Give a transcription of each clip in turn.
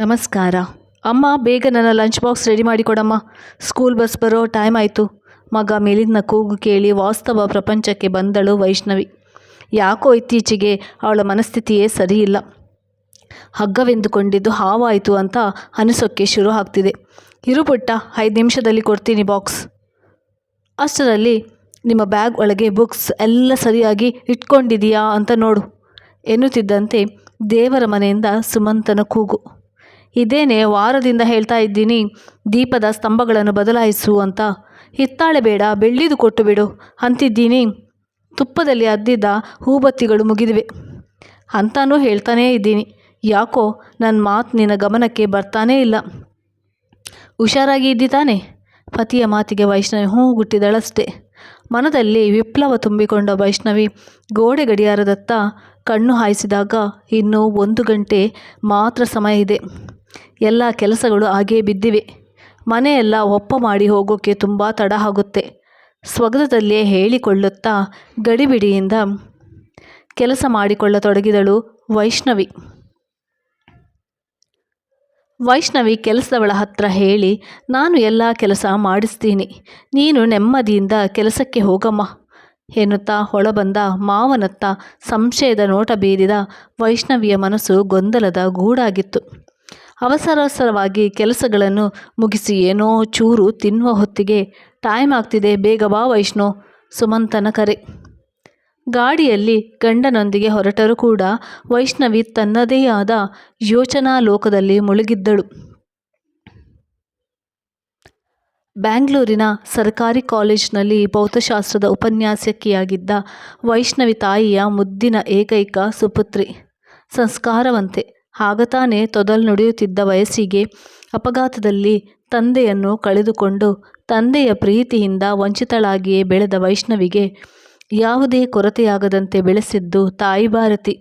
ನಮಸ್ಕಾರ. ಅಮ್ಮ, ಬೇಗ ನನ್ನ ಲಂಚ್ ಬಾಕ್ಸ್ ರೆಡಿ ಮಾಡಿಕೊಡಮ್ಮ ಸ್ಕೂಲ್ ಬಸ್ ಬರೋ ಟೈಮ್ ಆಯಿತು. ಮಗ ಮೇಲಿನ ಕೂಗು ಕೇಳಿ ವಾಸ್ತವ ಪ್ರಪಂಚಕ್ಕೆ ಬಂದಳು ವೈಷ್ಣವಿ. ಯಾಕೋ ಇತ್ತೀಚೆಗೆ ಅವಳ ಮನಸ್ಥಿತಿಯೇ ಸರಿಯಿಲ್ಲ ಹಗ್ಗವೆಂದುಕೊಂಡಿದ್ದು ಹಾವಾಯಿತು ಅಂತ ಅನಿಸೋಕ್ಕೆ ಶುರು ಆಗ್ತಿದೆ. ಇರು ಪುಟ್ಟ, ಐದು ನಿಮಿಷದಲ್ಲಿ ಕೊಡ್ತೀನಿ ಬಾಕ್ಸ್ ಅಷ್ಟರಲ್ಲಿ, ನಿಮ್ಮ ಬ್ಯಾಗ್ ಒಳಗೆ ಬುಕ್ಸ್ ಎಲ್ಲ ಸರಿಯಾಗಿ ಇಟ್ಕೊಂಡಿದೀಯಾ ಅಂತ ನೋಡು. ಎನ್ನುತ್ತಿದ್ದಂತೆ ದೇವರ ಮನೆಯಿಂದ ಸುಮಂತನ ಕೂಗು. ಇದೇನೆ ವಾರದಿಂದ ಹೇಳ್ತಾ ಇದ್ದೀನಿ, ದೀಪದ ಸ್ತಂಭಗಳನ್ನು ಬದಲಾಯಿಸು ಅಂತ. ಹಿತ್ತಾಳೆ ಬೇಡ, ಬೆಳ್ಳಿದು ಕೊಟ್ಟು ಬಿಡು ಅಂತಿದ್ದೀನಿ. ತುಪ್ಪದಲ್ಲಿ ಅದ್ದಿದ್ದ ಹೂಬತ್ತಿಗಳು ಮುಗಿದಿವೆ. ಅಂತಾನೂ ಹೇಳ್ತಾನೇ ಇದ್ದೀನಿ. ಯಾಕೋ ನನ್ನ ಮಾತು ನಿನ್ನ ಗಮನಕ್ಕೆ ಬರ್ತಾನೇ ಇಲ್ಲ. ಹುಷಾರಾಗಿ ಇದ್ದಿತಾನೆ ಪತಿಯ ಮಾತಿಗೆ ವೈಷ್ಣವಿ ಹೂ ಗುಟ್ಟಿದಳಷ್ಟೆ ಮನದಲ್ಲಿ ವಿಪ್ಲವ ತುಂಬಿಕೊಂಡ ವೈಷ್ಣವಿ ಗೋಡೆ ಗಡಿಯಾರದತ್ತ ಕಣ್ಣು ಹಾಯಿಸಿದಾಗ ಇನ್ನೂ ಒಂದು ಗಂಟೆ ಮಾತ್ರ ಸಮಯ ಇದೆ. ಎಲ್ಲ ಕೆಲಸಗಳು ಹಾಗೇ ಬಿದ್ದಿವೆ. ಮನೆಯೆಲ್ಲ ಒಪ್ಪ ಮಾಡಿ ಹೋಗೋಕ್ಕೆ ತುಂಬ ತಡ ಆಗುತ್ತೆ. ಸ್ವಗತದಲ್ಲಿಯೇ ಹೇಳಿಕೊಳ್ಳುತ್ತಾ ಗಡಿಬಿಡಿಯಿಂದ ಕೆಲಸ ಮಾಡಿಕೊಳ್ಳತೊಡಗಿದಳು ವೈಷ್ಣವಿ. ವೈಷ್ಣವಿ ಕೆಲಸದವಳ ಹತ್ರ ಹೇಳಿ, ನಾನು ಎಲ್ಲ ಕೆಲಸ ಮಾಡಿಸ್ತೀನಿ. ನೀನು ನೆಮ್ಮದಿಯಿಂದ ಕೆಲಸಕ್ಕೆ ಹೋಗಮ್ಮ ಎನ್ನುತ್ತಾ ಹೊಳಬಂದ ಮಾವನತ್ತ ಸಂಶಯದ ನೋಟ ಬೀರಿದ ವೈಷ್ಣವಿಯ ಮನಸ್ಸು ಗೊಂದಲದ ಗೂಡಾಗಿತ್ತು. ಅವಸರವಸರವಾಗಿ ಕೆಲಸಗಳನ್ನು ಮುಗಿಸಿ ಏನೋ ಚೂರು ತಿನ್ನುವ ಹೊತ್ತಿಗೆ ಟೈಮ್ ಆಗ್ತಿದೆ. ಬೇಗ ಬಾ ವೈಷ್ಣು. ಸುಮಂತನ ಕರೆ. ಗಾಡಿಯಲ್ಲಿ ಗಂಡನೊಂದಿಗೆ ಹೊರಟರೂ ಕೂಡ ವೈಷ್ಣವಿ ತನ್ನದೇ ಆದ ಯೋಚನಾ ಲೋಕದಲ್ಲಿ ಮುಳುಗಿದ್ದಳು. ಬ್ಯಾಂಗ್ಳೂರಿನ ಸರ್ಕಾರಿ ಕಾಲೇಜ್ನಲ್ಲಿ ಭೌತಶಾಸ್ತ್ರದ ಉಪನ್ಯಾಸಕಿಯಾಗಿದ್ದ ವೈಷ್ಣವಿ ತಾಯಿಯ ಮುದ್ದಿನ ಏಕೈಕ ಸುಪುತ್ರಿ. ಸಂಸ್ಕಾರವಂತೆ. ಆಗ ತಾನೇ ತೊದಲು ನುಡಿಯುತ್ತಿದ್ದ ವಯಸ್ಸಿಗೆ ಅಪಘಾತದಲ್ಲಿ ತಂದೆಯನ್ನು ಕಳೆದುಕೊಂಡು ತಂದೆಯ ಪ್ರೀತಿಯಿಂದ ವಂಚಿತಳಾಗಿಯೇ ಬೆಳೆದ ವೈಷ್ಣವಿಗೆ ಯಾವುದೇ ಕೊರತೆಯಾಗದಂತೆ ಬೆಳೆಸಿದ್ದು ತಾಯಿ ಭಾರತಿ.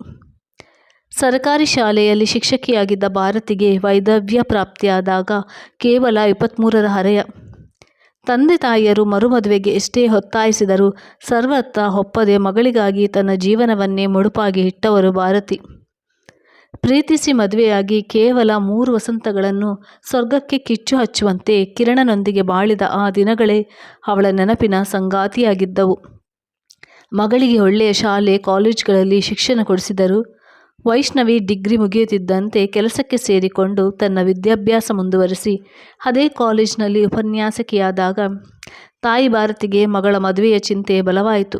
ಸರ್ಕಾರಿ ಶಾಲೆಯಲ್ಲಿ ಶಿಕ್ಷಕಿಯಾಗಿದ್ದ ಭಾರತಿಗೆ ವೈದವ್ಯ ಪ್ರಾಪ್ತಿಯಾದಾಗ ಕೇವಲ ಇಪ್ಪತ್ತ್ಮೂರರ ಹರೆಯ. ತಂದೆ ತಾಯಿಯರು ಮರುಮದುವೆಗೆ ಎಷ್ಟೇ ಹೊತ್ತಾಯಿಸಿದರೂ ಸರ್ವತ್ತ ಒಪ್ಪದೆ ಮಗಳಿಗಾಗಿ ತನ್ನ ಜೀವನವನ್ನೇ ಮುಡುಪಾಗಿ ಇಟ್ಟವರು ಭಾರತಿ. ಪ್ರೀತಿಸಿ ಮದುವೆಯಾಗಿ ಕೇವಲ ಮೂರು ವಸಂತಗಳನ್ನು ಸ್ವರ್ಗಕ್ಕೆ ಕಿಚ್ಚು ಹಚ್ಚುವಂತೆ ಕಿರಣನೊಂದಿಗೆ ಬಾಳಿದ ಆ ದಿನಗಳೇ ಅವಳ ನೆನಪಿನ ಸಂಗಾತಿಯಾಗಿದ್ದವು. ಮಗಳಿಗೆ ಒಳ್ಳೆಯ ಶಾಲೆ, ಕಾಲೇಜ್ಗಳಲ್ಲಿ ಶಿಕ್ಷಣ ಕೊಡಿಸಿದರು. ವೈಷ್ಣವಿ ಡಿಗ್ರಿ ಮುಗಿಯುತ್ತಿದ್ದಂತೆ ಕೆಲಸಕ್ಕೆ ಸೇರಿಕೊಂಡು ತನ್ನ ವಿದ್ಯಾಭ್ಯಾಸ ಮುಂದುವರಿಸಿ, ಅದೇ ಕಾಲೇಜಿನಲ್ಲಿ ಉಪನ್ಯಾಸಕಿಯಾದಾಗ ತಾಯಿ ಭಾರತಿಗೆ ಮಗಳ ಮದುವೆಯ ಚಿಂತೆ ಬಲವಾಯಿತು.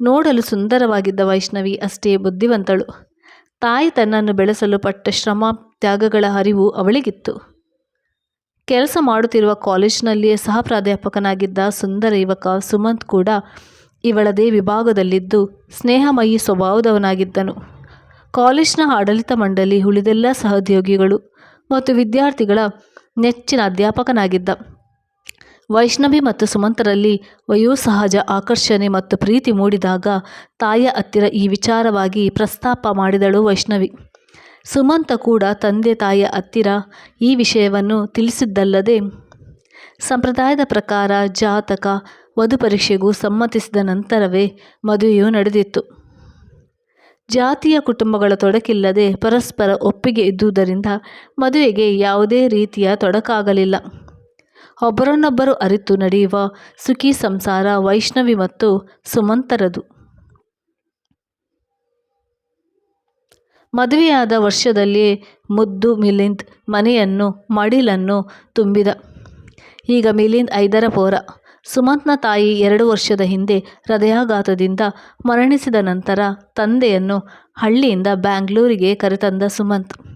ನೋಡಲು ಸುಂದರವಾಗಿದ್ದ ವೈಷ್ಣವಿ ಅಷ್ಟೇ ಬುದ್ಧಿವಂತಳು. ತಾಯಿ ತನ್ನನ್ನು ಬೆಳೆಸಲು ಪಟ್ಟ ಶ್ರಮ, ತ್ಯಾಗಗಳ ಅರಿವು ಅವಳಿಗಿತ್ತು. ಕೆಲಸ ಮಾಡುತ್ತಿರುವ ಕಾಲೇಜಿನಲ್ಲಿಯೇ ಸಹ ಪ್ರಾಧ್ಯಾಪಕನಾಗಿದ್ದ ಸುಂದರ ಯುವಕ ಸುಮಂತ್ ಕೂಡ ಇವಳದೇ ವಿಭಾಗದಲ್ಲಿದ್ದು ಸ್ನೇಹಮಯಿ ಸ್ವಭಾವದವನಾಗಿದ್ದನು. ಕಾಲೇಜಿನ ಆಡಳಿತ ಮಂಡಳಿ ಉಳಿದೆಲ್ಲ ಸಹೋದ್ಯೋಗಿಗಳು ಮತ್ತು ವಿದ್ಯಾರ್ಥಿಗಳ ನೆಚ್ಚಿನ ಅಧ್ಯಾಪಕನಾಗಿದ್ದ. ವೈಷ್ಣವಿ ಮತ್ತು ಸುಮಂತರಲ್ಲಿ ವಯೋಸಹಜ ಆಕರ್ಷಣೆ ಮತ್ತು ಪ್ರೀತಿ ಮೂಡಿದಾಗ ತಾಯಿಯ ಹತ್ತಿರ ಈ ವಿಚಾರವಾಗಿ ಪ್ರಸ್ತಾಪ ಮಾಡಿದಳು ವೈಷ್ಣವಿ. ಸುಮಂತ ಕೂಡ ತಂದೆ ತಾಯಿಯ ಹತ್ತಿರ ಈ ವಿಷಯವನ್ನು ತಿಳಿಸಿದ್ದಲ್ಲದೆ ಸಂಪ್ರದಾಯದ ಪ್ರಕಾರ ಜಾತಕ, ವಧು ಪರೀಕ್ಷೆಗೂ ಸಮ್ಮತಿಸಿದ ನಂತರವೇ ಮದುವೆಯು ನಡೆದಿತ್ತು. ಜಾತಿಯ ಕುಟುಂಬಗಳ ತೊಡಕಿಲ್ಲದೆ ಪರಸ್ಪರ ಒಪ್ಪಿಗೆ ಇದ್ದುದರಿಂದ ಮದುವೆಗೆ ಯಾವುದೇ ರೀತಿಯ ತೊಡಕಾಗಲಿಲ್ಲ. ಒಬ್ಬರನ್ನೊಬ್ಬರು ಅರಿತು ನಡೆಯುವ ಸುಖಿ ಸಂಸಾರ, ವೈಷ್ಣವಿ ಮತ್ತು ಸುಮಂತರದು. ಮದುವೆಯಾದ ವರ್ಷದಲ್ಲಿಯೇ ಮುದ್ದು ಮಿಲಿಂದ್ ಮನೆಯನ್ನು, ಮಡಿಲನ್ನು ತುಂಬಿದ. ಈಗ ಮಿಲಿಂದ್ ಐದರ ಪೋರ. ಸುಮಂತ್ನ ತಾಯಿ ಎರಡು ವರ್ಷದ ಹಿಂದೆ ಹೃದಯಾಘಾತದಿಂದ ಮರಣಿಸಿದ ನಂತರ ತಂದೆಯನ್ನು ಹಳ್ಳಿಯಿಂದ ಬ್ಯಾಂಗ್ಳೂರಿಗೆ ಕರೆತಂದ ಸುಮಂತ್.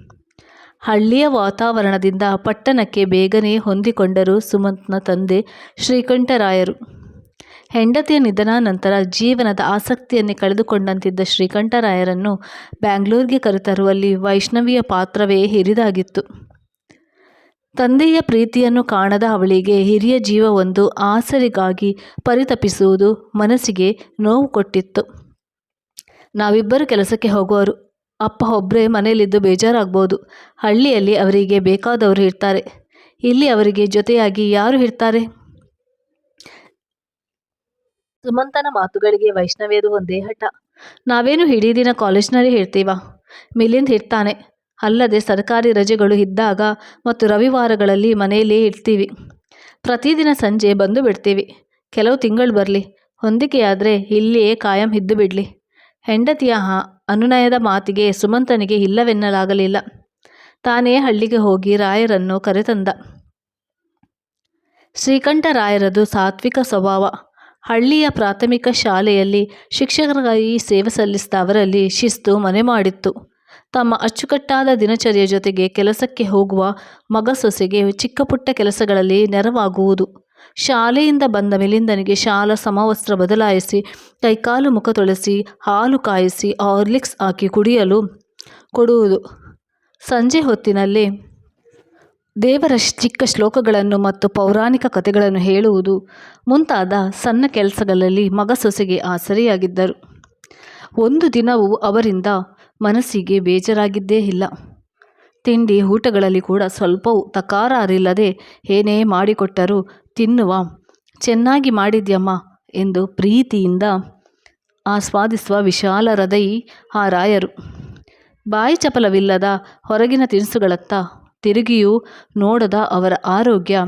ಹಳ್ಳಿಯ ವಾತಾವರಣದಿಂದ ಪಟ್ಟಣಕ್ಕೆ ಬೇಗನೆ ಹೊಂದಿಕೊಂಡರು ಸುಮಂತ್ನ ತಂದೆ ಶ್ರೀಕಂಠರಾಯರು. ಹೆಂಡತಿಯ ನಿಧನ ನಂತರ ಜೀವನದ ಆಸಕ್ತಿಯನ್ನೇ ಕಳೆದುಕೊಂಡಂತಿದ್ದ ಶ್ರೀಕಂಠರಾಯರನ್ನು ಬ್ಯಾಂಗ್ಳೂರಿಗೆ ಕರೆತರುವಲ್ಲಿ ವೈಷ್ಣವಿಯ ಪಾತ್ರವೇ ಹಿರಿದಾಗಿತ್ತು. ತಂದೆಯ ಪ್ರೀತಿಯನ್ನು ಕಾಣದ ಅವಳಿಗೆ ಹಿರಿಯ ಜೀವವೊಂದು ಆಸರಿಗಾಗಿ ಪರಿತಪಿಸುವುದು ಮನಸ್ಸಿಗೆ ನೋವು ಕೊಟ್ಟಿತ್ತು. ನಾವಿಬ್ಬರು ಕೆಲಸಕ್ಕೆ ಹೋಗುವರು. ಅಪ್ಪ ಒಬ್ಬರೇ ಮನೆಯಲ್ಲಿದ್ದು ಬೇಜಾರಾಗ್ಬೋದು. ಹಳ್ಳಿಯಲ್ಲಿ ಅವರಿಗೆ ಬೇಕಾದವರು ಇರ್ತಾರೆ. ಇಲ್ಲಿ ಅವರಿಗೆ ಜೊತೆಯಾಗಿ ಯಾರು ಇರ್ತಾರೆ? ಸುಮಂತನ ಮಾತುಗಳಿಗೆ ವೈಷ್ಣವೇದು ಒಂದೇ ಹಠ. ನಾವೇನು ಇಡೀ ದಿನ ಕಾಲೇಜ್ನಲ್ಲಿ ಇರ್ತೀವ? ಮಿಲಿಂದ್ ಇರ್ತಾನೆ. ಅಲ್ಲದೆ ಸರ್ಕಾರಿ ರಜೆಗಳು ಇದ್ದಾಗ ಮತ್ತು ರವಿವಾರಗಳಲ್ಲಿ ಮನೆಯಲ್ಲೇ ಇರ್ತೀವಿ. ಪ್ರತಿದಿನ ಸಂಜೆ ಬಂದು ಬಿಡ್ತೀವಿ. ಕೆಲವು ತಿಂಗಳು ಬರಲಿ. ಹೊಂದಿಕೆಯಾದರೆ ಇಲ್ಲಿಯೇ ಕಾಯಂ ಇದ್ದು ಬಿಡಲಿ. ಹೆಂಡತಿಯ ಅನುನಯದ ಮಾತಿಗೆ ಸುಮಂತನಿಗೆ ಇಲ್ಲವೆನ್ನಲಾಗಲಿಲ್ಲ. ತಾನೇ ಹಳ್ಳಿಗೆ ಹೋಗಿ ರಾಯರನ್ನು ಕರೆತಂದ. ಶ್ರೀಕಂಠರಾಯರದು ಸಾತ್ವಿಕ ಸ್ವಭಾವ. ಹಳ್ಳಿಯ ಪ್ರಾಥಮಿಕ ಶಾಲೆಯಲ್ಲಿ ಶಿಕ್ಷಕರಾಗಿ ಸೇವೆ ಸಲ್ಲಿಸಿದ ಅವರಲ್ಲಿ ಶಿಸ್ತು ಮನೆ ಮಾಡಿತ್ತು. ತಮ್ಮ ಅಚ್ಚುಕಟ್ಟಾದ ದಿನಚರಿಯ ಜೊತೆಗೆ ಕೆಲಸಕ್ಕೆ ಹೋಗುವ ಮಗ ಸೊಸೆಗೆ ಚಿಕ್ಕ ಪುಟ್ಟ ಕೆಲಸಗಳಲ್ಲಿ ನೆರವಾಗುವುದು. ಶಾಲೆಯಿಂದ ಬಂದ ಮಿಲಿಂದನಿಗೆ ಶಾಲಾ ಸಮವಸ್ತ್ರ ಬದಲಾಯಿಸಿ, ಕೈಕಾಲು ಮುಖ ತೊಳೆಸಿ, ಹಾಲು ಕಾಯಿಸಿ, ಹಾರ್ಲಿಕ್ಸ್ ಹಾಕಿ ಕುಡಿಯಲು ಕೊಡುವುದು. ಸಂಜೆ ಹೊತ್ತಿನಲ್ಲಿ ದೇವರ ಚಿಕ್ಕ ಶ್ಲೋಕಗಳನ್ನು ಮತ್ತು ಪೌರಾಣಿಕ ಕಥೆಗಳನ್ನು ಹೇಳುವುದು ಮುಂತಾದ ಸಣ್ಣ ಕೆಲಸಗಳಲ್ಲಿ ಮಗ ಸೊಸೆಗೆ ಆಸರೆಯಾಗಿದ್ದರು. ಒಂದು ದಿನವೂ ಅವರಿಂದ ಮನಸ್ಸಿಗೆ ಬೇಜಾರಾಗಿದ್ದೇ ಇಲ್ಲ. ತಿಂಡಿ ಊಟಗಳಲ್ಲಿ ಕೂಡ ಸ್ವಲ್ಪವೂ ತಕರಾರಿಲ್ಲದೆ ಏನೇ ಮಾಡಿಕೊಟ್ಟರೂ ತಿನ್ನುವ. ಚೆನ್ನಾಗಿ ಮಾಡಿದ್ಯಮ್ಮ ಎಂದು ಪ್ರೀತಿಯಿಂದ ಆಸ್ವಾದಿಸುವ ವಿಶಾಲ ಹೃದಯಿ ಆ ರಾಯರು. ಬಾಯಿ ಚಪಲವಿಲ್ಲದ ಹೊರಗಿನ ತಿನಿಸುಗಳತ್ತ ತಿರುಗಿಯೂ ನೋಡದ ಅವರ ಆರೋಗ್ಯ.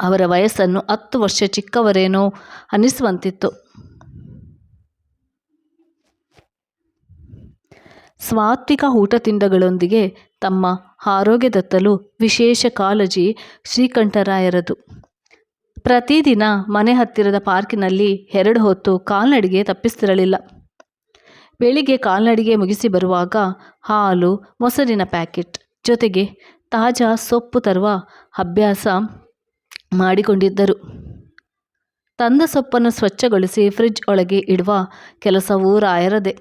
ಅವರ ವಯಸ್ಸನ್ನು ಹತ್ತು ವರ್ಷ ಚಿಕ್ಕವರೇನೋ ಅನ್ನಿಸುವಂತಿತ್ತು ಸಾತ್ವಿಕ ಊಟ ತಿಂಡಿಗಳೊಂದಿಗೆ ತಮ್ಮ ಆರೋಗ್ಯದತ್ತಲು ವಿಶೇಷ ಕಾಳಜಿ ಶ್ರೀಕಂಠರಾಯರದು. ಪ್ರತಿದಿನ ಮನೆ ಹತ್ತಿರದ ಪಾರ್ಕಿನಲ್ಲಿ ಎರಡು ಹೊತ್ತು ಕಾಲ್ನಡಿಗೆ ತಪ್ಪಿಸ್ತಿರಲಿಲ್ಲ. ಬೆಳಿಗ್ಗೆ ಕಾಲ್ನಡಿಗೆ ಮುಗಿಸಿ ಬರುವಾಗ ಹಾಲು, ಮೊಸರಿನ ಪ್ಯಾಕೆಟ್ ಜೊತೆಗೆ ತಾಜಾ ಸೊಪ್ಪು ತರುವ ಅಭ್ಯಾಸ ಮಾಡಿಕೊಂಡಿದ್ದರು. ತಂದ ಸೊಪ್ಪನ್ನು ಸ್ವಚ್ಛಗೊಳಿಸಿ ಫ್ರಿಡ್ಜ್ ಒಳಗೆ ಇಡುವ ಕೆಲಸವೂ ರಾಯರದೇ.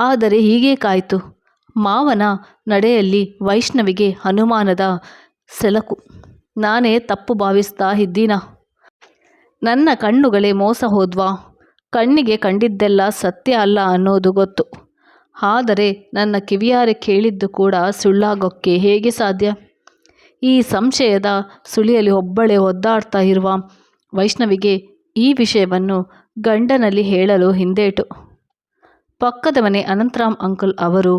ಆದರೆ ಹೀಗೆ ಕಾಯಿತು. ಮಾವನ ನಡೆಯಲ್ಲಿ ವೈಷ್ಣವಿಗೆ ಅನುಮಾನದ ಸೆಲಕು. ನಾನೇ ತಪ್ಪು ಭಾವಿಸ್ತಾ ಇದ್ದೀನ. ನನ್ನ ಕಣ್ಣುಗಳೇ ಮೋಸ ಹೋದ್ವಾ? ಕಣ್ಣಿಗೆ ಕಂಡಿದ್ದೆಲ್ಲ ಸತ್ಯ ಅಲ್ಲ ಅನ್ನೋದು ಗೊತ್ತು. ಆದರೆ ನನ್ನ ಕಿವಿಯಾರೆ ಕೇಳಿದ್ದು ಕೂಡ ಸುಳ್ಳಾಗೋಕ್ಕೆ ಹೇಗೆ ಸಾಧ್ಯ? ಈ ಸಂಶಯದ ಸುಳಿಯಲ್ಲಿ ಒಬ್ಬಳೇ ಒದ್ದಾಡ್ತಾ ಇರುವ ವೈಷ್ಣವಿಗೆ ಈ ವಿಷಯವನ್ನು ಗಂಡನಲ್ಲಿ ಹೇಳಲು ಹಿಂದೇಟು. ಪಕ್ಕದ ಮನೆ ಅನಂತರಾಮ್ ಅಂಕಲ್ ಅವರು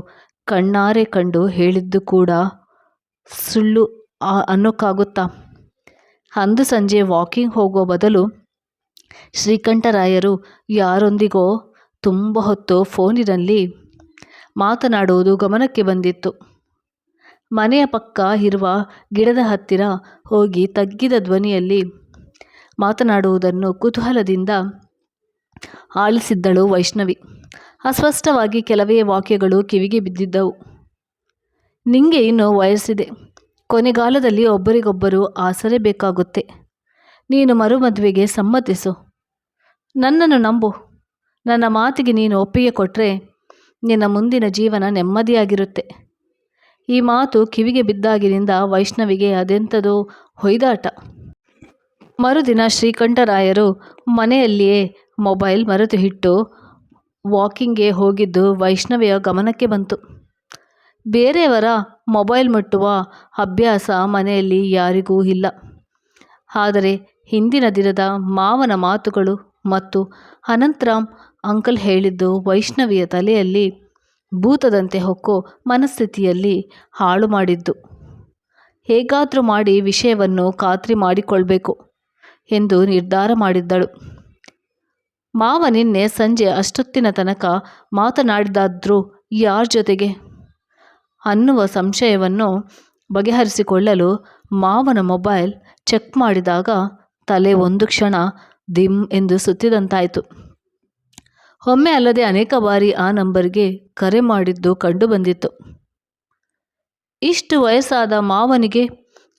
ಕಣ್ಣಾರೆ ಕಂಡು ಹೇಳಿದ್ದು ಕೂಡ ಸುಳ್ಳು ಅನ್ನೋಕ್ಕಾಗುತ್ತಾ? ಅಂದು ಸಂಜೆ ವಾಕಿಂಗ್ ಹೋಗೋ ಬದಲು ಶ್ರೀಕಂಠರಾಯರು ಯಾರೊಂದಿಗೋ ತುಂಬ ಹೊತ್ತು ಫೋನಿನಲ್ಲಿ ಮಾತನಾಡುವುದು ಗಮನಕ್ಕೆ ಬಂದಿತ್ತು. ಮನೆಯ ಪಕ್ಕ ಇರುವ ಗಿಡದ ಹತ್ತಿರ ಹೋಗಿ ತಗ್ಗಿದ ಧ್ವನಿಯಲ್ಲಿ ಮಾತನಾಡುವುದನ್ನು ಕುತೂಹಲದಿಂದ ಆಲಿಸಿದ್ದಳು ವೈಷ್ಣವಿ. ಅಸ್ಪಷ್ಟವಾಗಿ ಕೆಲವೇ ವಾಕ್ಯಗಳು ಕಿವಿಗೆ ಬಿದ್ದಿದ್ದವು. ನಿಂಗೆ ಇನ್ನು ವಯಸ್ಸಿದೆ. ಕೊನೆಗಾಲದಲ್ಲಿ ಒಬ್ಬರಿಗೊಬ್ಬರು ಆಸರೆ ಬೇಕಾಗುತ್ತೆ. ನೀನು ಮರುಮದುವೆಗೆ ಸಮ್ಮತಿಸು. ನನ್ನನ್ನು ನಂಬು. ನನ್ನ ಮಾತಿಗೆ ನೀನು ಒಪ್ಪಿಗೆ ಕೊಟ್ಟರೆ ನಿನ್ನ ಮುಂದಿನ ಜೀವನ ನೆಮ್ಮದಿಯಾಗಿರುತ್ತೆ. ಈ ಮಾತು ಕಿವಿಗೆ ಬಿದ್ದಾಗಿನಿಂದ ವೈಷ್ಣವಿಗೆ ಅದೆಂಥದೋ ಹೊಯ್ದಾಟ. ಮರುದಿನ ಶ್ರೀಕಂಠರಾಯರು ಮನೆಯಲ್ಲಿಯೇ ಮೊಬೈಲ್ ಮರೆತು ಇಟ್ಟು ವಾಕಿಂಗ್ಗೆ ಹೋಗಿದ್ದು ವೈಷ್ಣವಿಯ ಗಮನಕ್ಕೆ ಬಂತು. ಬೇರೆಯವರ ಮೊಬೈಲ್ ಮುಟ್ಟುವ ಅಭ್ಯಾಸ ಮನೆಯಲ್ಲಿ ಯಾರಿಗೂ ಇಲ್ಲ. ಆದರೆ ಹಿಂದಿನ ದಿನದ ಮಾವನ ಮಾತುಗಳು ಮತ್ತು ಅನಂತರಾಮ್ ಅಂಕಲ್ ಹೇಳಿದ್ದು ವೈಷ್ಣವಿಯ ತಲೆಯಲ್ಲಿ ಭೂತದಂತೆ ಹೊಕ್ಕು ಮನಸ್ಥಿತಿಯಲ್ಲಿ ಹಾಳು ಮಾಡಿದ್ದು. ಹೇಗಾದರೂ ಮಾಡಿ ವಿಷಯವನ್ನು ಖಾತ್ರಿ ಮಾಡಿಕೊಳ್ಬೇಕು ಎಂದು ನಿರ್ಧಾರ ಮಾಡಿದ್ದಳು. ಮಾವ ನಿನ್ನೆ ಸಂಜೆ ಅಷ್ಟೊತ್ತಿನ ತನಕ ಮಾತನಾಡಿದಾದ್ರೂ ಯಾರ ಜೊತೆಗೆ? ಅನ್ನುವ ಸಂಶಯವನ್ನು ಬಗೆಹರಿಸಿಕೊಳ್ಳಲು ಮಾವನ ಮೊಬೈಲ್ ಚೆಕ್ ಮಾಡಿದಾಗ ತಲೆ ಒಂದು ಕ್ಷಣ ದಿಮ್ ಎಂದು ಸುತ್ತಿದಂತಾಯಿತು. ಒಮ್ಮೆ ಅಲ್ಲದೆ ಅನೇಕ ಬಾರಿ ಆ ನಂಬರ್ಗೆ ಕರೆ ಮಾಡಿದ್ದು ಕಂಡುಬಂದಿತ್ತು. ಇಷ್ಟು ವಯಸ್ಸಾದ ಮಾವನಿಗೆ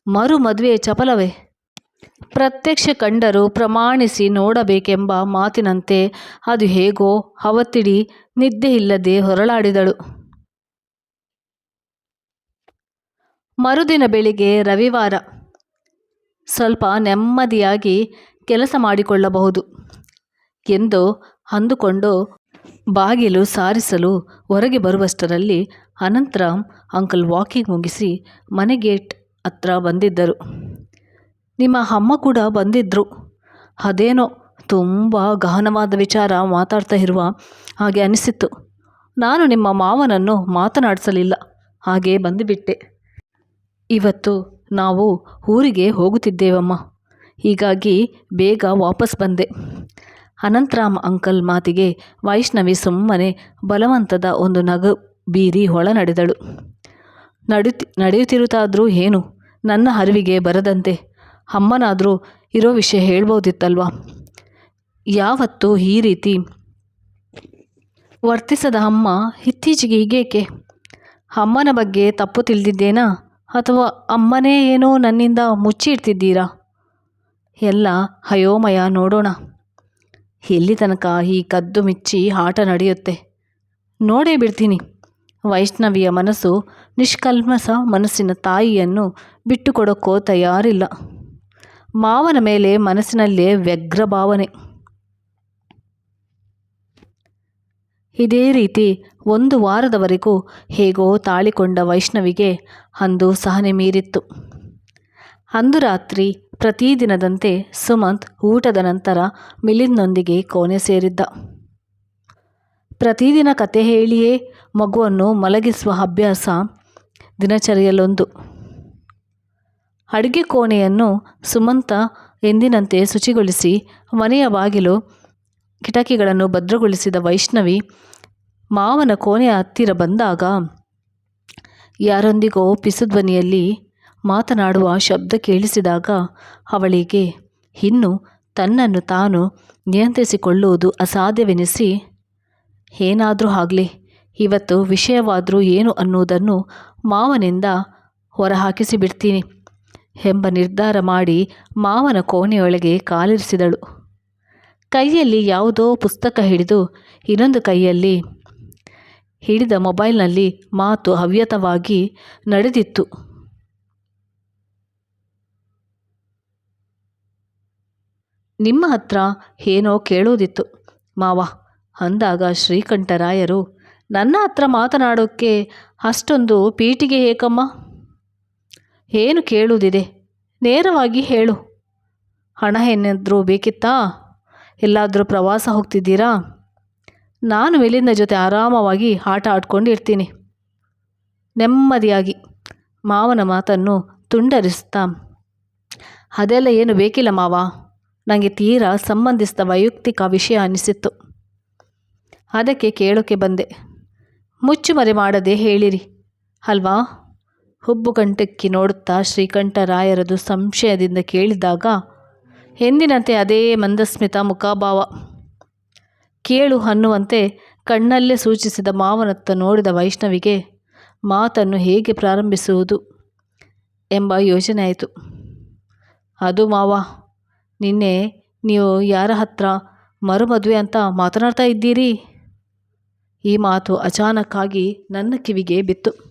ಮರು ಮದುವೆ ಚಪಲವೇ? ಪ್ರತ್ಯಕ್ಷ ಕಂಡರು ಪ್ರಮಾಣಿಸಿ ನೋಡಬೇಕೆಂಬ ಮಾತಿನಂತೆ, ಅದು ಹೇಗೋ, ಅವತ್ತಿಡಿ ನಿದ್ದೆಯಿಲ್ಲದೆ ಹೊರಳಾಡಿದಳು. ಮರುದಿನ ಬೆಳಿಗ್ಗೆ ರವಿವಾರ. ಸ್ವಲ್ಪ ನೆಮ್ಮದಿಯಾಗಿ ಕೆಲಸ ಮಾಡಿಕೊಳ್ಳಬಹುದು ಎಂದು ಅಂದುಕೊಂಡು ಬಾಗಿಲು ಸಾರಿಸಲು ಹೊರಗೆ ಬರುವಷ್ಟರಲ್ಲಿ ಅನಂತರಾಮ್ ಅಂಕಲ್ ವಾಕಿಂಗ್ ಮುಗಿಸಿ ಮನೆ ಗೇಟ್ ಹತ್ರ ಬಂದಿದ್ದರು. ನಿಮ್ಮ ಅಮ್ಮ ಕೂಡ ಬಂದಿದ್ದರು ಅದೇನೋ ತುಂಬ ಗಹನವಾದ ವಿಚಾರ ಮಾತಾಡ್ತಾ ಇರುವ ಹಾಗೆ ಅನಿಸಿತ್ತು. ನಾನು ನಿಮ್ಮ ಮಾವನನ್ನು ಮಾತನಾಡಿಸಲಿಲ್ಲ. ಹಾಗೆ ಬಂದುಬಿಟ್ಟೆ. ಇವತ್ತು ನಾವು ಊರಿಗೆ ಹೋಗುತ್ತಿದ್ದೇವಮ್ಮ. ಹೀಗಾಗಿ ಬೇಗ ವಾಪಸ್ ಬಂದೆ. ಅನಂತರಾಮ್ ಅಂಕಲ್ ಮಾತಿಗೆ ವೈಷ್ಣವಿ ಸುಮ್ಮನೆ ಬಲವಂತದ ಒಂದು ನಗು ಬೀರಿ ಒಳ ನಡೆದಳು ನಡೆಯುತ್ತಿ ನಡೆಯುತ್ತಿರುತ್ತಾದರೂ ಏನು? ನನ್ನ ಅರಿವಿಗೆ ಬರದಂತೆ ಅಮ್ಮನಾದರೂ ಇರೋ ವಿಷಯ ಹೇಳ್ಬೋದಿತ್ತಲ್ವಾ? ಯಾವತ್ತು ಈ ರೀತಿ ವರ್ತಿಸದ ಅಮ್ಮ ಇತ್ತೀಚೆಗೆ ಹೀಗೇಕೆ? ಅಮ್ಮನ ಬಗ್ಗೆ ತಪ್ಪು ತಿಳಿದಿದ್ದೇನಾ? ಅಥವಾ ಅಮ್ಮನೇ ಏನೋ ನನ್ನಿಂದ ಮುಚ್ಚಿ ಇಡ್ತಿದ್ದೀರಾ ಎಲ್ಲ ಅಯೋಮಯ ನೋಡೋಣ. ಎಲ್ಲಿ ತನಕ ಈ ಕದ್ದು ಮಿಚ್ಚಿ ಆಟ ನಡೆಯುತ್ತೆ? ನೋಡೇ ಬಿಡ್ತೀನಿ. ವೈಷ್ಣವಿಯ ಮನಸ್ಸು ನಿಷ್ಕಲ್ಮಸ ಮನಸ್ಸಿನ ತಾಯಿಯನ್ನು ಬಿಟ್ಟುಕೊಡೋಕ್ಕೋ ತಯಾರಿಲ್ಲ. ಮಾವನ ಮೇಲೆ ಮನಸ್ಸಿನಲ್ಲೇ ವ್ಯಗ್ರ ಭಾವನೆ. ಇದೇ ರೀತಿ ಒಂದು ವಾರದವರೆಗೂ ಹೇಗೋ ತಾಳಿಕೊಂಡ ವೈಷ್ಣವಿಗೆ ಅಂದು ಸಹನೆ ಮೀರಿತ್ತು. ಅಂದು ರಾತ್ರಿ ಪ್ರತಿದಿನದಂತೆ ಸುಮಂತ್ ಊಟದ ನಂತರ ಮಿಲಿಂದ್ನೊಂದಿಗೆ ಕೋಣೆ ಸೇರಿದ್ದ. ಪ್ರತಿದಿನ ಕತೆ ಹೇಳಿಯೇ ಮಗುವನ್ನು ಮಲಗಿಸುವ ಅಭ್ಯಾಸ ದಿನಚರಿಯಲ್ಲೊಂದು. ಅಡುಗೆ ಕೋಣೆಯನ್ನು ಸುಮಂತ ಎಂದಿನಂತೆ ಶುಚಿಗೊಳಿಸಿ ಮನೆಯ ಬಾಗಿಲು, ಕಿಟಕಿಗಳನ್ನು ಭದ್ರಗೊಳಿಸಿದ ವೈಷ್ಣವಿ ಮಾವನ ಕೋಣೆಯ ಹತ್ತಿರ ಬಂದಾಗ ಯಾರೊಂದಿಗೋ ಪಿಸುಧ್ವನಿಯಲ್ಲಿ ಮಾತನಾಡುವ ಶಬ್ದ ಕೇಳಿಸಿದಾಗ ಅವಳಿಗೆ, ಇನ್ನು ತನ್ನನ್ನು ತಾನು ನಿಯಂತ್ರಿಸಿಕೊಳ್ಳುವುದು ಅಸಾಧ್ಯವೆನಿಸಿ, ಏನಾದರೂ ಆಗಲಿ, ಇವತ್ತು ವಿಷಯವಾದರೂ ಏನು ಅನ್ನುವುದನ್ನು ಮಾವನಿಂದ ಹೊರಹಾಕಿಸಿ ಬಿಡ್ತೀನಿ ಎಂಬ ನಿರ್ಧಾರ ಮಾಡಿ ಮಾವನ ಕೋಣೆಯೊಳಗೆ ಕಾಲಿರಿಸಿದಳು. ಕೈಯಲ್ಲಿ ಯಾವುದೋ ಪುಸ್ತಕ ಹಿಡಿದು ಇನ್ನೊಂದು ಕೈಯಲ್ಲಿ ಹಿಡಿದ ಮೊಬೈಲ್ನಲ್ಲಿ ಮಾತು ಹವ್ಯತವಾಗಿ ನಡೆದಿತ್ತು. ನಿಮ್ಮ ಹತ್ರ ಏನೋ ಕೇಳೋದಿತ್ತು ಮಾವ ಅಂದಾಗ ಶ್ರೀಕಂಠರಾಯರು, ನನ್ನ ಹತ್ರ ಮಾತನಾಡೋಕ್ಕೆ ಅಷ್ಟೊಂದು ಪೀಟಿಗೆ ಏಕಮ್ಮ? ಏನು ಕೇಳುವುದಿದೆ? ನೇರವಾಗಿ ಹೇಳು. ಹಣ ಏನಾದರೂ ಬೇಕಿತ್ತಾ? ಎಲ್ಲಾದರೂ ಪ್ರವಾಸ ಹೋಗ್ತಿದ್ದೀರಾ? ನಾನು ಮಿಲಿಂದ ಜೊತೆ ಆರಾಮವಾಗಿ ಆಟ ಆಡ್ಕೊಂಡು ಇರ್ತೀನಿ ನೆಮ್ಮದಿಯಾಗಿ. ಮಾವನ ಮಾತನ್ನು ತುಂಡರಿಸ್ತಾ. ಅದೆಲ್ಲ ಏನು ಬೇಕಿಲ್ಲ ಮಾವ. ನನಗೆ ತೀರಾ ಸಂಬಂಧಿಸಿದ ವೈಯಕ್ತಿಕ ವಿಷಯ ಅನಿಸಿತ್ತು. ಅದಕ್ಕೆ ಕೇಳೋಕ್ಕೆ ಬಂದೆ. ಮುಚ್ಚುಮರೆ ಮಾಡದೆ ಹೇಳಿರಿ. ಅಲ್ವಾ? ಹುಬ್ಬು ಕಂಠಕ್ಕೆ ನೋಡುತ್ತಾ ಶ್ರೀಕಂಠರಾಯರದು ಸಂಶಯದಿಂದ ಕೇಳಿದಾಗ, ಎಂದಿನಂತೆ ಅದೇ ಮಂದಸ್ಮಿತ ಮುಖಭಾವ? ಕೇಳು ಅನ್ನುವಂತೆ ಕಣ್ಣಲ್ಲೇ ಸೂಚಿಸಿದ ಮಾವನತ್ತ ನೋಡಿದ ವೈಷ್ಣವಿಗೆ, ಮಾತನ್ನು ಹೇಗೆ ಪ್ರಾರಂಭಿಸುವುದು? ಎಂಬ ಯೋಚನೆ ಆಯಿತು ಅದು ಮಾವ, ನಿನ್ನೆ ನೀವು ಯಾರ ಹತ್ರ ಮರುಮದುವೆ ಅಂತ ಮಾತನಾಡ್ತಾ ಇದ್ದೀರಿ? ಈ ಮಾತು ಅಚಾನಕ್ಕಾಗಿ ನನ್ನ ಕಿವಿಗೆ ಬಿತ್ತು.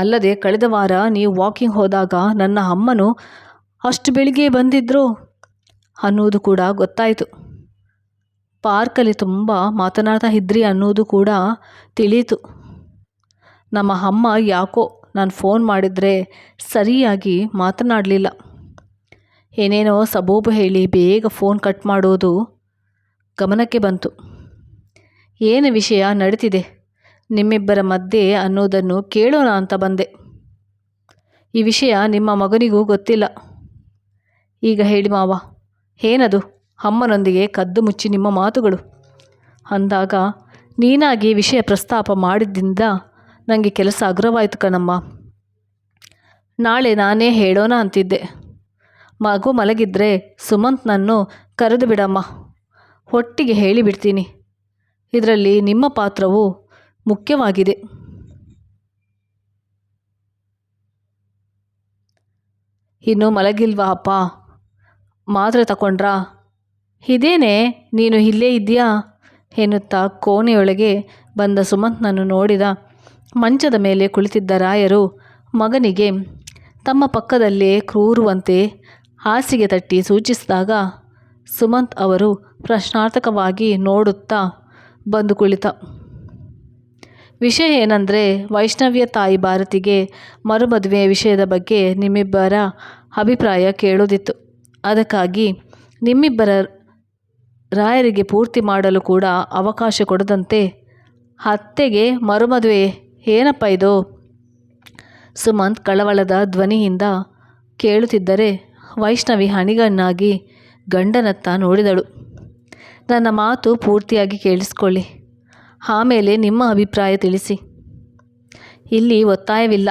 ಅಲ್ಲದೆ ಕಳೆದ ವಾರ ನೀವು ವಾಕಿಂಗ್ ಹೋದಾಗ ನನ್ನ ಅಮ್ಮನು ಅಷ್ಟು ಬೆಳಿಗ್ಗೆ ಬಂದಿದ್ರು ಅನ್ನೋದು ಕೂಡ ಗೊತ್ತಾಯಿತು. ಪಾರ್ಕಲ್ಲಿ ತುಂಬ ಮಾತನಾಡ್ತಾ ಇದ್ರಿ ಅನ್ನೋದು ಕೂಡ ತಿಳಿಯಿತು. ನಮ್ಮ ಅಮ್ಮ ಯಾಕೋ ನಾನು ಫೋನ್ ಮಾಡಿದರೆ ಸರಿಯಾಗಿ ಮಾತನಾಡಲಿಲ್ಲ. ಏನೇನೋ ಸಬೂಬು ಹೇಳಿ ಬೇಗ ಫೋನ್ ಕಟ್ ಮಾಡೋದು ಗಮನಕ್ಕೆ ಬಂತು. ಏನು ವಿಷಯ ನಡೀತಿದೆ? ನಿಮ್ಮಿಬ್ಬರ ಮಧ್ಯೆ ಅನ್ನೋದನ್ನು ಕೇಳೋಣ ಅಂತ ಬಂದೆ. ಈ ವಿಷಯ ನಿಮ್ಮ ಮಗನಿಗೂ ಗೊತ್ತಿಲ್ಲ. ಈಗ ಹೇಳಿ ಮಾವ, ಏನದು? ಅಮ್ಮನೊಂದಿಗೆ ಕದ್ದು ಮುಚ್ಚಿ ನಿಮ್ಮ ಮಾತುಗಳು. ಅಂದಾಗ, ನೀನಾಗಿ ವಿಷಯ ಪ್ರಸ್ತಾಪ ಮಾಡಿದ್ದಿಂದ ನನಗೆ ಕೆಲಸ ಅಗ್ರವಾಯಿತು ಕಣಮ್ಮ. ನಾಳೆ ನಾನೇ ಹೇಳೋಣ ಅಂತಿದ್ದೆ. ಮಗು ಮಲಗಿದ್ರೆ ಸುಮಂತ್ನನ್ನು ಕರೆದು ಬಿಡಮ್ಮ. ಒಟ್ಟಿಗೆ ಹೇಳಿಬಿಡ್ತೀನಿ. ಇದರಲ್ಲಿ ನಿಮ್ಮ ಪಾತ್ರವು ಮುಖ್ಯವಾಗಿದೆ. ಇನ್ನು ಮಲಗಿಲ್ವಾ ಅಪ್ಪ? ಮಾತ್ರೆ ತಗೊಂಡ್ರಾ ಇದೇನೆ, ನೀನು ಇಲ್ಲೇ ಇದೆಯಾ ಎನ್ನುತ್ತಾ ಕೋಣೆಯೊಳಗೆ ಬಂದ ಸುಮಂತ್ನನ್ನು ನೋಡಿದ ಮಂಚದ ಮೇಲೆ ಕುಳಿತಿದ್ದ ರಾಯರು ಮಗನಿಗೆ ತಮ್ಮ ಪಕ್ಕದಲ್ಲೇ ಕ್ರೂರುವಂತೆ ಹಾಸಿಗೆ ತಟ್ಟಿ ಸೂಚಿಸಿದಾಗ ಸುಮಂತ್ ಅವರು ಪ್ರಶ್ನಾರ್ಥಕವಾಗಿ ನೋಡುತ್ತಾ ಬಂದು ಕುಳಿತ. ವಿಷಯ ಏನಂದರೆ ವೈಷ್ಣವ್ಯ ತಾಯಿ ಭಾರತಿಗೆ ಮರುಮದುವೆ ವಿಷಯದ ಬಗ್ಗೆ ನಿಮ್ಮಿಬ್ಬರ ಅಭಿಪ್ರಾಯ ಕೇಳೋದಿತ್ತು. ಅದಕ್ಕಾಗಿ ನಿಮ್ಮಿಬ್ಬರ ರಾಯರಿಗೆ ಪೂರ್ತಿ ಮಾಡಲು ಕೂಡ ಅವಕಾಶ ಕೊಡದಂತೆ ಅತ್ತೆಗೆ ಮರುಮದುವೆ ಏನಪ್ಪ ಇದು? ಸುಮಂತ್ ಕಳವಳದ ಧ್ವನಿಯಿಂದ ಕೇಳುತ್ತಿದ್ದರೆ ವೈಷ್ಣವಿ ಹಣಿಗಣ್ಣಾಗಿ ಗಂಡನತ್ತ ನೋಡಿದಳು. ನನ್ನ ಮಾತು ಪೂರ್ತಿಯಾಗಿ ಕೇಳಿಸ್ಕೊಳ್ಳಿ. ಆಮೇಲೆ ನಿಮ್ಮ ಅಭಿಪ್ರಾಯ ತಿಳಿಸಿ. ಇಲ್ಲಿ ಒತ್ತಾಯವಿಲ್ಲ.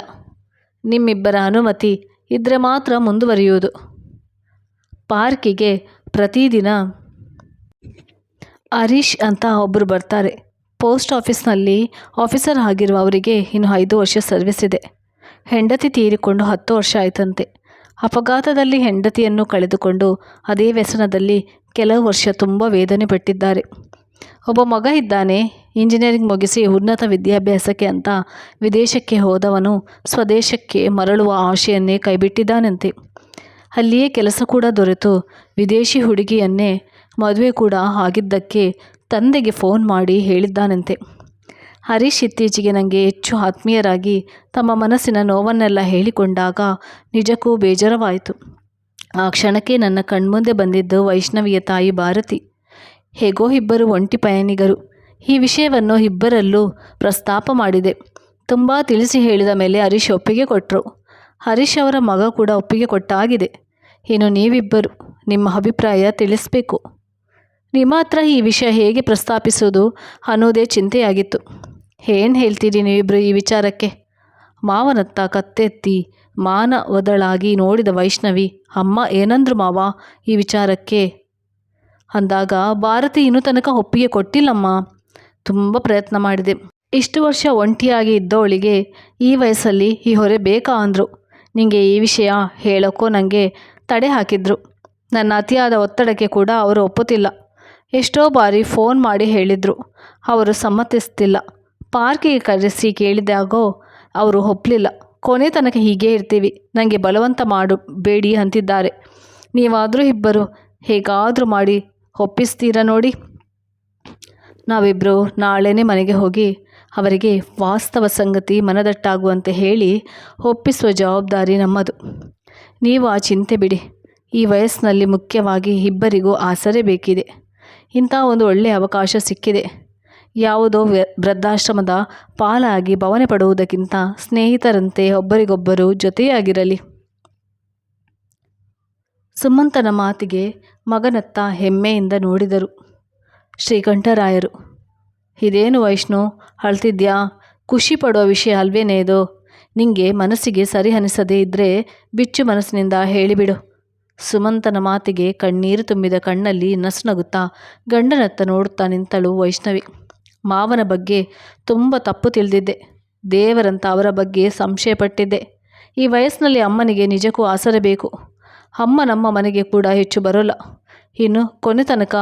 ನಿಮ್ಮಿಬ್ಬರ ಅನುಮತಿ ಇದ್ದರೆ ಮಾತ್ರ ಮುಂದುವರಿಯುವುದು. ಪಾರ್ಕಿಗೆ ಪ್ರತಿದಿನ ಹರೀಶ್ ಅಂತ ಒಬ್ಬರು ಬರ್ತಾರೆ. ಪೋಸ್ಟ್ ಆಫೀಸ್ನಲ್ಲಿ ಆಫೀಸರ್ ಆಗಿರುವ ಅವರಿಗೆ ಇನ್ನು ಐದು ವರ್ಷ ಸರ್ವಿಸ್ ಇದೆ. ಹೆಂಡತಿ ತೀರಿಕೊಂಡು ಹತ್ತು ವರ್ಷ ಆಯ್ತಂತೆ. ಅಪಘಾತದಲ್ಲಿ ಹೆಂಡತಿಯನ್ನು ಕಳೆದುಕೊಂಡು ಅದೇ ವ್ಯಸನದಲ್ಲಿ ಕೆಲವು ವರ್ಷ ತುಂಬ ವೇದನೆ ಪಟ್ಟಿದ್ದಾರೆ. ಒಬ್ಬ ಮಗ ಇದ್ದಾನೆ. ಇಂಜಿನಿಯರಿಂಗ್ ಮುಗಿಸಿ ಉನ್ನತ ವಿದ್ಯಾಭ್ಯಾಸಕ್ಕೆ ಅಂತ ವಿದೇಶಕ್ಕೆ ಹೋದವನು ಸ್ವದೇಶಕ್ಕೆ ಮರಳುವ ಆಶೆಯನ್ನೇ ಕೈಬಿಟ್ಟಿದ್ದಾನಂತೆ. ಅಲ್ಲಿಯೇ ಕೆಲಸ ಕೂಡ ದೊರೆತು. ವಿದೇಶಿ ಹುಡುಗಿಯನ್ನೇ ಮದುವೆ ಕೂಡ ಆಗಿದ್ದಕ್ಕೆ ತಂದೆಗೆ ಫೋನ್ ಮಾಡಿ ಹೇಳಿದ್ದಾನಂತೆ. ಹರೀಶ್ ಇತ್ತೀಚೆಗೆ ನನಗೆ ಹೆಚ್ಚು ಆತ್ಮೀಯರಾಗಿ ತಮ್ಮ ಮನಸ್ಸಿನ ನೋವನ್ನೆಲ್ಲ ಹೇಳಿಕೊಂಡಾಗ ನಿಜಕ್ಕೂ ಬೇಜಾರವಾಯಿತು. ಆ ಕ್ಷಣಕ್ಕೆ ನನ್ನ ಕಣ್ಮುಂದೆ ಬಂದಿದ್ದು ವೈಷ್ಣವಿಯ ತಾಯಿ ಭಾರತಿ. ಹೇಗೋ ಇಬ್ಬರು ಒಂಟಿ ಪಯಣಿಗರು. ಈ ವಿಷಯವನ್ನು ಇಬ್ಬರಲ್ಲೂ ಪ್ರಸ್ತಾಪ ಮಾಡಿದೆ. ತುಂಬ ತಿಳಿಸಿ ಹೇಳಿದ ಮೇಲೆ ಹರೀಶ್ ಒಪ್ಪಿಗೆ ಕೊಟ್ಟರು ಹರೀಶ್ ಅವರ ಮಗ ಕೂಡ ಒಪ್ಪಿಗೆ ಕೊಟ್ಟಾಗಿದೆ. ಇನ್ನು ನೀವಿಬ್ಬರು ನಿಮ್ಮ ಅಭಿಪ್ರಾಯ ತಿಳಿಸ್ಬೇಕು. ನಿಮ್ಮ ಹತ್ರ ಈ ವಿಷಯ ಹೇಗೆ ಪ್ರಸ್ತಾಪಿಸೋದು ಅನ್ನೋದೇ ಚಿಂತೆಯಾಗಿತ್ತು. ಏನು ಹೇಳ್ತೀರಿ ನೀವಿಬ್ಬರು ಈ ವಿಚಾರಕ್ಕೆ? ಮಾವನತ್ತ ಕತ್ತೆತ್ತಿ ಮಾನ ಒದಳಾಗಿ ನೋಡಿದ ವೈಷ್ಣವಿ, ಅಮ್ಮ, ಏನಂದ್ರು ಮಾವ ಈ ವಿಚಾರಕ್ಕೆ? ಅಂದಾಗ, ಭಾರತಿ ಇನ್ನೂ ತನಕ ಒಪ್ಪಿಗೆ ಕೊಟ್ಟಿಲ್ಲಮ್ಮ. ತುಂಬ ಪ್ರಯತ್ನ ಮಾಡಿದೆ. ಇಷ್ಟು ವರ್ಷ ಒಂಟಿಯಾಗಿ ಇದ್ದವಳಿಗೆ ಈ ವಯಸ್ಸಲ್ಲಿ ಈ ಹೊರೆ ಬೇಕಾ ಅಂದರು. ನಿಮಗೆ ಈ ವಿಷಯ ಹೇಳೋಕ್ಕೂ ನನಗೆ ತಡೆ ಹಾಕಿದ್ರು. ನನ್ನ ಅತಿಯಾದ ಒತ್ತಡಕ್ಕೆ ಕೂಡ ಅವರು ಒಪ್ಪುತ್ತಿಲ್ಲ. ಎಷ್ಟೋ ಬಾರಿ ಫೋನ್ ಮಾಡಿ ಹೇಳಿದರು. ಅವರು ಸಮ್ಮತಿಸ್ತಿಲ್ಲ. ಪಾರ್ಕಿಗೆ ಕರೆಸಿ ಕೇಳಿದಾಗೋ ಅವರು ಒಪ್ಪಲಿಲ್ಲ ಕೊನೆ ತನಕ ಹೀಗೇ ಇರ್ತೀವಿ. ನನಗೆ ಬಲವಂತ ಮಾಡು, ಬೇಡಿ ಅಂತಿದ್ದಾರೆ. ನೀವಾದರೂ ಇಬ್ಬರು ಹೇಗಾದರೂ ಮಾಡಿ ಒಪ್ಪಿಸ್ತೀರಾ ನೋಡಿ. ನಾವಿಬ್ಬರು ನಾಳೆನೇ ಮನೆಗೆ ಹೋಗಿ ಅವರಿಗೆ ವಾಸ್ತವ ಸಂಗತಿ ಮನದಟ್ಟಾಗುವಂತೆ ಹೇಳಿ ಒಪ್ಪಿಸುವ ಜವಾಬ್ದಾರಿ ನಮ್ಮದು. ನೀವು ಆ ಚಿಂತೆ ಬಿಡಿ. ಈ ವಯಸ್ಸಿನಲ್ಲಿ ಮುಖ್ಯವಾಗಿ ಇಬ್ಬರಿಗೂ ಆಸರೆ ಬೇಕಿದೆ. ಇಂಥ ಒಂದು ಒಳ್ಳೆಯ ಅವಕಾಶ ಸಿಕ್ಕಿದೆ. ಯಾವುದೋ ವೃದ್ಧಾಶ್ರಮದ ಪಾಲಾಗಿ ಭವನೆ ಪಡುವುದಕ್ಕಿಂತ ಸ್ನೇಹಿತರಂತೆ ಒಬ್ಬರಿಗೊಬ್ಬರು ಜೊತೆಯಾಗಿರಲಿ. ಸುಮಂತನ ಮಾತಿಗೆ ಮಗನತ್ತ ಹೆಮ್ಮೆಯಿಂದ ನೋಡಿದರು. ಶ್ರೀಕಂಠರಾಯರು. ಇದೇನು ವೈಷ್ಣು, ಅಳ್ತಿದ್ಯಾ? ಖುಷಿ ಪಡುವ ವಿಷಯ ಅಲ್ವೇನೇ ಇದು? ನಿಂಗೆ ಮನಸ್ಸಿಗೆ ಸರಿ ಅನಿಸದೇ ಇದ್ದರೆ ಬಿಚ್ಚು ಮನಸ್ಸಿನಿಂದ ಹೇಳಿಬಿಡು ಸುಮಂತನ ಮಾತಿಗೆ ಕಣ್ಣೀರು ತುಂಬಿದ ಕಣ್ಣಲ್ಲಿ ನಸುನಗುತ್ತಾ ಗಂಡನತ್ತ ನೋಡುತ್ತಾ ನಿಂತಳು ವೈಷ್ಣವಿ. ಮಾವನ ಬಗ್ಗೆ ತುಂಬ ತಪ್ಪು ತಿಳಿದಿದ್ದೆ. ದೇವರಂತ ಅವರ ಬಗ್ಗೆ ಸಂಶಯಪಟ್ಟಿದ್ದೆ. ಈ ವಯಸ್ಸಿನಲ್ಲಿ ಅಮ್ಮನಿಗೆ ನಿಜಕ್ಕೂ ಆಸರೆ ಬೇಕು. ಅಮ್ಮ ನಮ್ಮ ಮನೆಗೆ ಕೂಡ ಹೆಚ್ಚು ಬರೋಲ್ಲ. ಇನ್ನು ಕೊನೆ ತನಕ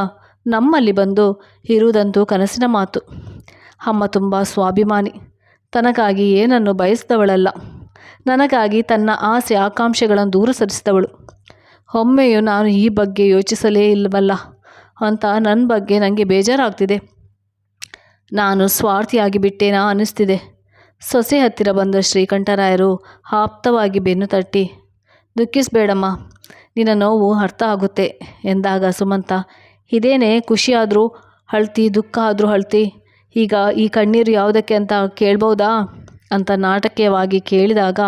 ನಮ್ಮಲ್ಲಿ ಬಂದು ಇರುವುದಂತೂ ಕನಸಿನ ಮಾತು. ಅಮ್ಮ ತುಂಬ ಸ್ವಾಭಿಮಾನಿ. ತನಗಾಗಿ ಏನನ್ನು ಬಯಸಿದವಳಲ್ಲ. ನನಗಾಗಿ ತನ್ನ ಆಸೆ ಆಕಾಂಕ್ಷೆಗಳನ್ನು ದೂರ ಸರಿಸಿದವಳು. ಒಮ್ಮೆಯೂ ನಾನು ಈ ಬಗ್ಗೆ ಯೋಚಿಸಲೇ ಇಲ್ಲವಲ್ಲ ಅಂತ ನನ್ನ ಬಗ್ಗೆ ನನಗೆ ಬೇಜಾರಾಗ್ತಿದೆ. ನಾನು ಸ್ವಾರ್ಥಿಯಾಗಿ ಬಿಟ್ಟೇನಾ ಅನ್ನಿಸ್ತಿದೆ. ಸೊಸೆ ಹತ್ತಿರ ಬಂದ ಶ್ರೀಕಂಠರಾಯರು ಆಪ್ತವಾಗಿ ಬೆನ್ನು ತಟ್ಟಿ, ದುಃಖಿಸಬೇಡಮ್ಮ, ನಿನ್ನ ನೋವು ಅರ್ಥ ಆಗುತ್ತೆ ಎಂದಾಗ ಸುಮಂತ ಇದೇನೇ ಖುಷಿಯಾದರೂ ಅಳ್ತಿ, ದುಃಖ ಆದರೂ ಅಳ್ತಿ. ಈಗ ಈ ಕಣ್ಣೀರು ಯಾವುದಕ್ಕೆ ಅಂತ ಕೇಳ್ಬೋದಾ? ಅಂತ ನಾಟಕೀಯವಾಗಿ ಕೇಳಿದಾಗ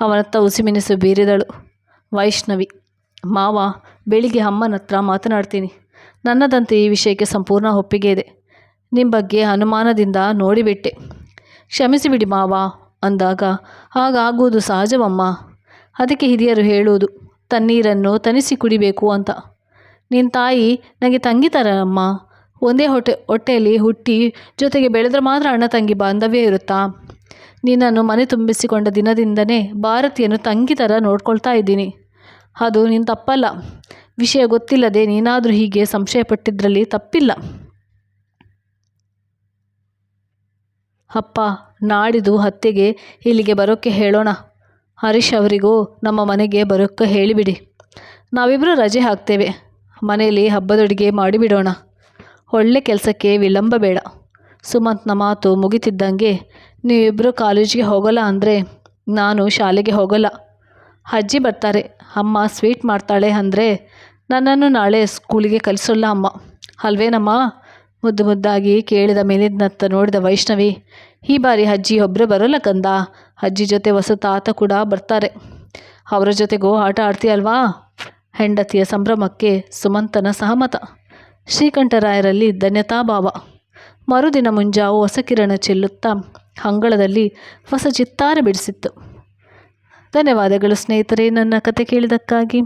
ಅವನತ್ತ ಉಸಿಮಿನಿಸು ಬೀರಿದಳು ವೈಷ್ಣವಿ. ಮಾವ, ಬೆಳಿಗ್ಗೆ ಅಮ್ಮನ ಹತ್ರ ಮಾತನಾಡ್ತೀನಿ. ನನ್ನದಂತೆ ಈ ವಿಷಯಕ್ಕೆ ಸಂಪೂರ್ಣ ಒಪ್ಪಿಗೆ ಇದೆ. ನಿಮ್ಮ ಬಗ್ಗೆ ಅನುಮಾನದಿಂದ ನೋಡಿಬಿಟ್ಟೆ. ಕ್ಷಮಿಸಿಬಿಡಿ ಮಾವ, ಅಂದಾಗ ಹಾಗಾಗುವುದು ಸಹಜವಮ್ಮ. ಅದಕ್ಕೆ ಹಿರಿಯರು ಹೇಳುವುದು ತನ್ನೀರನ್ನು ತನಿಸಿ ಕುಡಿಬೇಕು ಅಂತ. ನಿನ್ನ ತಾಯಿ ನನಗೆ ತಂಗಿ ಥರ ಅಮ್ಮ ಒಂದೇ ಹೊಟ್ಟೆ, ಹೊಟ್ಟೆಯಲ್ಲಿ ಹುಟ್ಟಿ ಜೊತೆಗೆ ಬೆಳೆದ್ರೆ ಮಾತ್ರ ಅಣ್ಣ ತಂಗಿ ಬಾಂಧವ್ಯ ಇರುತ್ತಾ? ನಿನ್ನನ್ನು ಮನೆ ತುಂಬಿಸಿಕೊಂಡ ದಿನದಿಂದನೇ ಭಾರತಿಯನ್ನು ತಂಗಿ ಥರ ನೋಡ್ಕೊಳ್ತಾ ಇದ್ದೀನಿ. ಅದು ನೀನು ತಪ್ಪಲ್ಲ. ವಿಷಯ ಗೊತ್ತಿಲ್ಲದೆ ನೀನಾದರೂ ಹೀಗೆ ಸಂಶಯಪಟ್ಟಿದ್ದರಲ್ಲಿ ತಪ್ಪಿಲ್ಲ. ಅಪ್ಪ, ನಾಡಿದು ಹತ್ತೆಗೆ ಇಲ್ಲಿಗೆ ಬರೋಕ್ಕೆ ಹೇಳೋಣ. ಹರೀಶ್ ಅವರಿಗೂ ನಮ್ಮ ಮನೆಗೆ ಬರೋಕ್ಕೆ ಹೇಳಿಬಿಡಿ. ನಾವಿಬ್ಬರು ರಜೆ ಹಾಕ್ತೇವೆ. ಮನೆಯಲ್ಲಿ ಹಬ್ಬದಡುಗೆ ಮಾಡಿಬಿಡೋಣ. ಒಳ್ಳೆ ಕೆಲಸಕ್ಕೆ ವಿಳಂಬ ಬೇಡ. ಸುಮಂತ್ನ ಮಾತು ಮುಗಿತಿದ್ದಂಗೆ ನೀವಿಬ್ಬರು ಕಾಲೇಜಿಗೆ ಹೋಗೋಲ್ಲ ಅಂದರೆ ನಾನು ಶಾಲೆಗೆ ಹೋಗೋಲ್ಲ. ಅಜ್ಜಿ ಬರ್ತಾರೆ. ಅಮ್ಮ ಸ್ವೀಟ್ ಮಾಡ್ತಾಳೆ ಅಂದರೆ ನನ್ನನ್ನು ನಾಳೆ ಸ್ಕೂಲಿಗೆ ಕಲಿಸೋಲ್ಲ ಅಮ್ಮ. ಅಲ್ವೇನಮ್ಮ? ಮುದ್ದು ಮುದ್ದಾಗಿ ಕೇಳಿದ ಮೇಲಿನತ್ತ ನೋಡಿದ ವೈಷ್ಣವಿ, ಈ ಬಾರಿ ಅಜ್ಜಿ ಒಬ್ಬರೇ ಬರೋಲ್ಲ ಕಂದ. ಅಜ್ಜಿ ಜೊತೆ ಹೊಸ ತಾತ ಕೂಡ ಬರ್ತಾರೆ. ಅವರ ಜೊತೆಗೂ ಆಟ ಆಡ್ತೀಯಲ್ವಾ? ಹೆಂಡತಿಯ ಸಂಭ್ರಮಕ್ಕೆ ಸುಮಂತನ ಸಹಮತ. ಶ್ರೀಕಂಠರಾಯರಲ್ಲಿ ಧನ್ಯತಾಭಾವ ಮರುದಿನ ಮುಂಜಾವು ಹೊಸ ಕಿರಣ ಚೆಲ್ಲುತ್ತಾ ಅಂಗಳದಲ್ಲಿ ಹೊಸ ಚಿತ್ತಾರ ಬಿಡಿಸಿತ್ತು. ಧನ್ಯವಾದಗಳು ಸ್ನೇಹಿತರೆ, ನನ್ನ ಕತೆ ಕೇಳಿದ್ದಕ್ಕಾಗಿ.